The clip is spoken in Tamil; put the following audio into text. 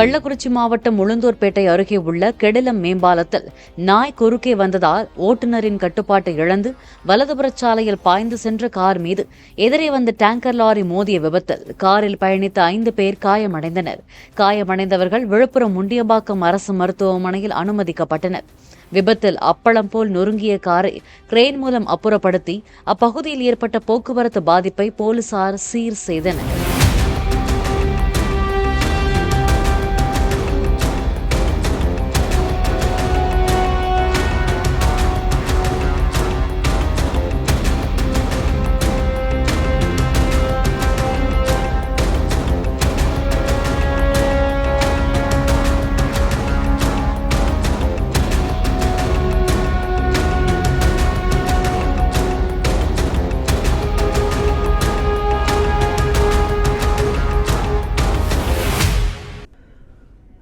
கள்ளக்குறிச்சி மாவட்டம் உளுந்தூர்பேட்டை அருகே உள்ள கெடிலம் மேம்பாலத்தில் நாய் குறுக்கே வந்ததால் ஓட்டுநரின் கட்டுப்பாட்டை இழந்து வலதுபுறச் சாலையில் பாய்ந்து சென்ற கார் மீது எதிரே வந்த டேங்கர் லாரி மோதிய விபத்தில் காரில் பயணித்த ஐந்து பேர் காயமடைந்தனர். காயமடைந்தவர்கள் விழுப்புரம் முண்டியம்பாக்கம் அரசு மருத்துவமனையில் அனுமதிக்கப்பட்டனர். விபத்தில் அப்பளம் போல் நொறுங்கிய காரை கிரேன் மூலம் அப்புறப்படுத்தி அப்பகுதியில் ஏற்பட்ட போக்குவரத்து பாதிப்பை போலீசார் சீர் செய்தனர்.